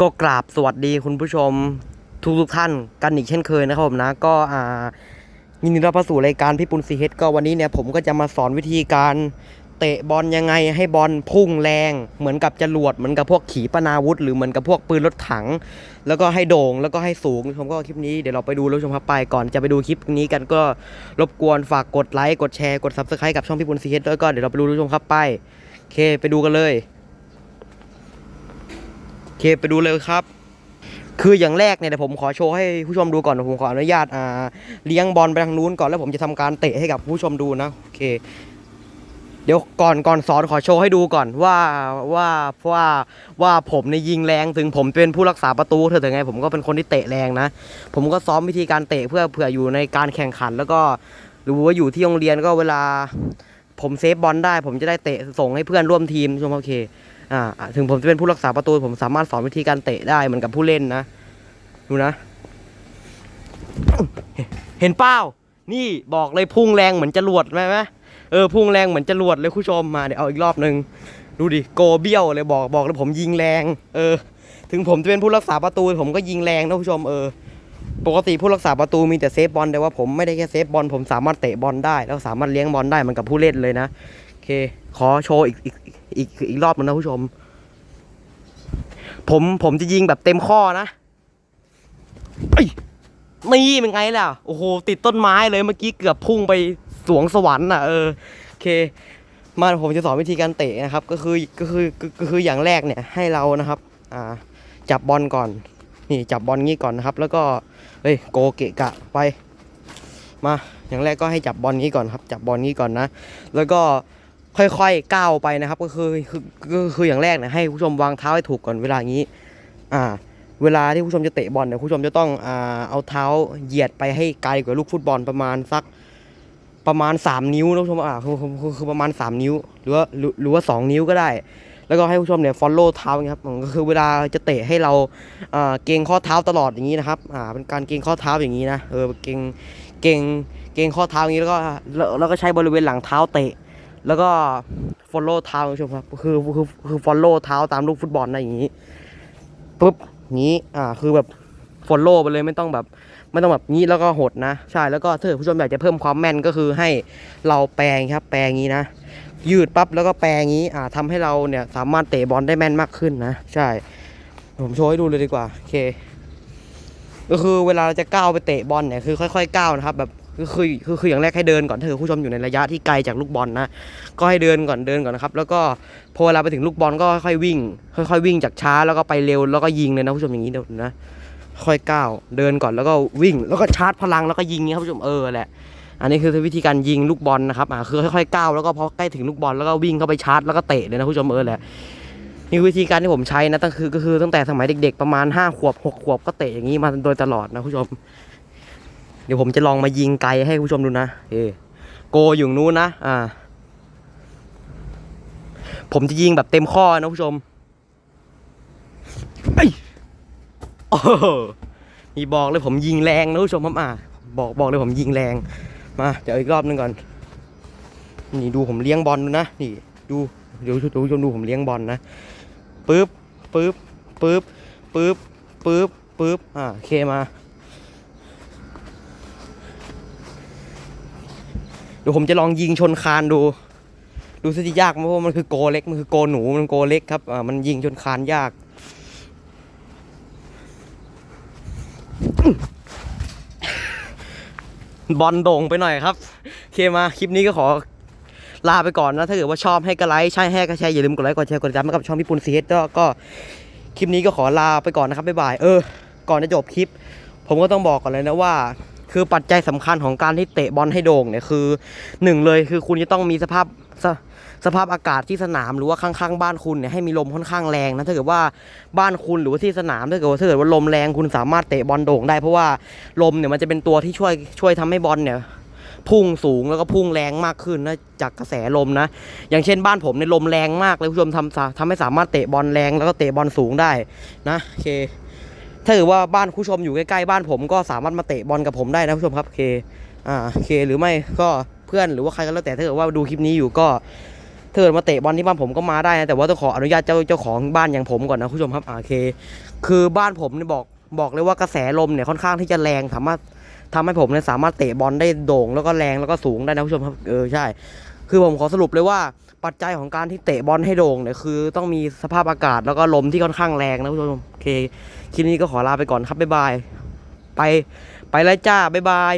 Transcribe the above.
ก็กราบสวัสดีคุณผู้ชมทุกทุกท่านกันอีกเช่นเคยนะครับผมนะก็อ่ายินดีรับเข้าสู่รายการพี่ปุณซีเฮดก็วันนี้เนี่ยผมก็จะมาสอนวิธีการเตะบอลยังไงให้บอลพุ่งแรง เหมือนกับจรวดเหมือนกับพวกขีปนาวุธ หรือเหมือนกับพวกปืนรถถัง แล้วก็ให้โด่งแล้วก็ให้สูงคุณผู้ชมก็คลิปนี้เดี๋ยวเราไปดูแล้วชมครับไปก่อนจะไปดูคลิปนี้กันก็รบกวนฝากกดไลค์กดแชร์กด subscribe กับช่องพี่ปุณซีเฮดด้วยก็เดี๋ยวเราไปดูแล้วชมครับไปโอเคไปดูกันเลย โอเคไปดูเลยครับ คืออย่างแรกเนี่ยผมขอโชว์ให้ผู้ชมดูก่อนผมขออนุญาตอ่าเลี้ยงบอลไปทางนู้นก่อนแล้วผมจะทำการเตะให้กับผู้ชมดูนะโอเค เดี๋ยวก่อนก่อนสอนขอโชว์ให้ดูก่อนว่าว่าว่าว่าผมในยิงแรงถึงผมเป็นผู้รักษาประตูเถอะแต่ไง ผมก็เป็นคนที่เตะแรงนะ ผมก็ซ้อมวิธีการเตะเพื่อเผื่ออยู่ในการแข่งขัน แล้วก็หรือว่าอยู่ที่โรงเรียนก็เวลา ผมเซฟบอลได้ ผมจะได้เตะส่งให้เพื่อนร่วมทีมชมโอเค อ่าถึงผมจะเป็นผู้รักษาประตูผมสามารถสอนวิธีการเตะได้เหมือนกับผู้เล่นนะ ดูนะ เห็นเป้านี่บอกเลยพุ่งแรงเหมือนจรวดไหมไหมเออพุ่งแรงเหมือนจรวดเลยคุณผู้ชมมาเดี๋ยวเอาอีกรอบหนึ่งดูดิโกเบี้ยวเลยบอกบอกเลยผมยิงแรง เออ ถึงผมจะเป็นผู้รักษาประตู ผมก็ยิงแรงนะคุณผู้ชมเออปกติผู้รักษาประตูมีแต่เซฟบอลแต่ว่าผมไม่ได้แค่เซฟบอลผมสามารถเตะบอลได้ แล้วสามารถเลี้ยงบอลได้เหมือนกับผู้เล่นเลยนะโอเค ขอโชว์อีกอีก อีกอีกอีกรอบนึงนะผู้ชม ผมผมจะยิงแบบเต็มข้อนะนี่เป็นไงล่ะ โอ้โห ติดต้นไม้เลยเมื่อกี้เกือบพุ่งไปสวงสวรรค์อะ เออโอเค มาผมจะสอนวิธีการเตะนะครับ ก็คือก็คือก็ก็คืออย่างแรกเนี่ยให้เรานะครับ อ่า จับบอลก่อน นี่จับบอลงี้ก่อนนะครับ แล้วก็เฮ้ยโกเกะกะไป มาอย่างแรกก็ให้จับบอลนี้ก่อนครับ จับบอลนี้ก่อนนะ แล้วก็ ค่อยๆก้าวไปนะครับ ก็คือคือคืออย่างแรกนี่ยให้ผู้ชมวางเท้าให้ถูกก่อนเวลาอย่างนี้ อ่า เวลาที่ผู้ชมจะเตะบอลเนี่ยผู้ชมจะต้องอ่าเอาเท้าเหยียดไปให้ไกลกว่าลูกฟุตบอลประมาณสักประมาณ 3 นิ้วนะผู้ชมอ่าคือคือคือประมาณ 3 นิ้ว หรือว่าหรือว่า 2 นิ้วก็ได้ แล้วก็ให้ผู้ชมเนี่ย follow เท้าครับก็คือเวลาจะเตะให้เราอ่าเกรงข้อเท้าตลอดอย่างนี้นะครับอ่าเป็นการเกรงข้อเท้าอย่างนี้นะเออเกรงเกรงเกรงข้อเท้าอย่างนี้แล้วก็แล้วก็ใช้บริเวณหลังเท้าเตะ แล้วก็ follow เท้าคุณผู้ชมครับคือคือคือ follow เท้าตามลูกฟุตบอลนะอย่างนี้ปุ๊บนี้อ่าคือแบบ follow ไปเลยไม่ต้องแบบไม่ต้องแบบนี้แล้วก็หดนะ ใช่แล้วก็ถ้าผู้ชมอยากจะเพิ่มความแม่นก็คือให้เราแปลงครับ แปลงอย่างนี้นะ ยืดปั๊บแล้วก็แปลงอย่างนี้อ่าทำให้เราเนี่ยสามารถเตะบอลได้แม่นมากขึ้นนะ ใช่ ผมโชว์ให้ดูเลยดีกว่าโอเคก็คือเวลาเราจะก้าวไปเตะบอลเนี่ยคือค่อยๆก้าวนะครับแบบ คือคือคือคืออย่างแรกให้เดินก่อนถ้าเกิดผู้ชมอยู่ในระยะที่ไกลจากลูกบอลนะก็ให้เดินก่อนเดินก่อนนะครับ แล้วก็พอเวลาไปถึงลูกบอลก็ค่อยวิ่ง ค่อยๆวิ่งจากช้าแล้วก็ไปเร็วแล้วก็ยิงเลยนะผู้ชมอย่างนี้เดี๋ยวนะ ค่อยก้าวเดินก่อนแล้วก็วิ่ง แล้วก็ชาร์จพลังแล้วก็ยิงเงี้ครับผู้ชมเออแหละอันนี้คือวิธีการยิงลูกบอลนะครับอ่าคือค่อยๆก้าวแล้วก็พอใกล้ถึงลูกบอลแล้วก็วิ่งเข้าไปชาร์จแล้วก็เตะเลยนะผู้ชมเออแหละนี่วิธีการที่ผมใช้นะตั้งคือก็คือตั้งแต่สมัยเด็ก ๆ ประมาณ5ขวบ6ขวบก็เตะอย่างนี้มาโดยตลอดนะผู้ชม เดี๋ยวผมจะลองมายิงไกลให้ผู้ชมดูนะเอโกอยู่นู้นนะ อ่า ผมจะยิงแบบเต็มข้อนะผู้ชมเอ้ยโอ้โหมีบอกเลยผมยิงแรงนะผู้ชมครับอ่าบอกบอกเลยผมยิงแรง มา เดี๋ยวอีกรอบหนึงก่อน นี่ดูผมเลี้ยงบอลนะ นี่ ดูเดี๋ยวผู้ชมดูผมเลี้ยงบอลนะปึ๊บปึ๊บปึ๊บปึ๊บปึ๊บปึ๊บอ่าโอเคมา ดี๋ยวผมจะลองยิงชนคานดู ดูสิที่ยากไหมเพราะมันคือโกเล็ก มันคือโกหนู มันโกเล็กครับอ่ามันยิงชนคานยาก บอลโด่งไปหน่อยครับโอเคมาคลิปนี้ก็ขอลาไปก่อนนะ ถ้าเกิดว่าชอบให้ก็ไลค์ใช่ให้ก็แชร์อย่าลืมกดไลค์กดแชร์กดติดตามกับช่องพี่ปุณซีเฮดก็ก็คลิปนี้ก็ขอลาไปก่อนนะครับบ๊ายบายเออก่อนจะจบคลิป ผมก็ต้องบอกก่อนเลยนะว่า คือปัจจัยสำคัญของการที่เตะบอลให้โด่งเนี่ยคือหนึ่งเลยคือคุณจะต้องมีสภาพสสภาพอากาศที่สนามหรือว่าข้างๆ บ้านคุณเนี่ยให้มีลมค่อนข้างแรงนะถ้าเกิดว่าบ้านคุณหรือว่าที่สนามถ้าเกิดว่าถ้าเกิดว่าลมแรงคุณสามารถเตะบอลโด่งได้เพราะว่าลมเนี่ยมันจะเป็นตัวที่ช่วยช่วยทำให้บอลเนี่ยพุ่งสูงแล้วก็พุ่งแรงมากขึ้นนะจากกระแสลมนะ อย่างเช่นบ้านผมในลมแรงมากเลยคุณผู้ชมทำทำให้สามารถเตะบอลแรงแล้วก็เตะบอลสูงได้นะโอเค ถ้าเกิดว่าบ้านผู้ชมอยู่ใกล้ๆบ้านผมก็สามารถมาเตะบอลกับผมได้นะผู้ชมครับโอเคอ่าโอเคหรือไม่ก็เพื่อนหรือว่าใครก็แล้วแต่ถ้าเกิดว่าดูคลิปนี้อยู่ก็ถ้าเกิดมาเตะบอลที่บ้านผมก็มาได้นะแต่ว่าต้องขออนุญาตเจ้าเจ้าของบ้านอย่างผมก่อนนะคุณผู้ชมครับอ่าโอเค คือบ้านผมเนี่ยบอกบอกเลยว่ากระแสลมเนี่ยค่อนข้างที่จะแรงสามารถทำให้ผมเนี่ยสามารถเตะบอลได้โด่งแล้วก็แรงแล้วก็สูงได้นะคุณผู้ชมครับเออใช่ คือผมขอสรุปเลยว่า ปัจจัยของการที่เตะบอลให้โด่งเนี่ยคือต้องมีสภาพอากาศแล้วก็ลมที่ค่อนข้างแรงนะคุณผู้ชมโอเคคลิปนี้ก็ขอลาไปก่อนครับบ๊ายบาย ไปไปแล้วจ้าบ๊ายบาย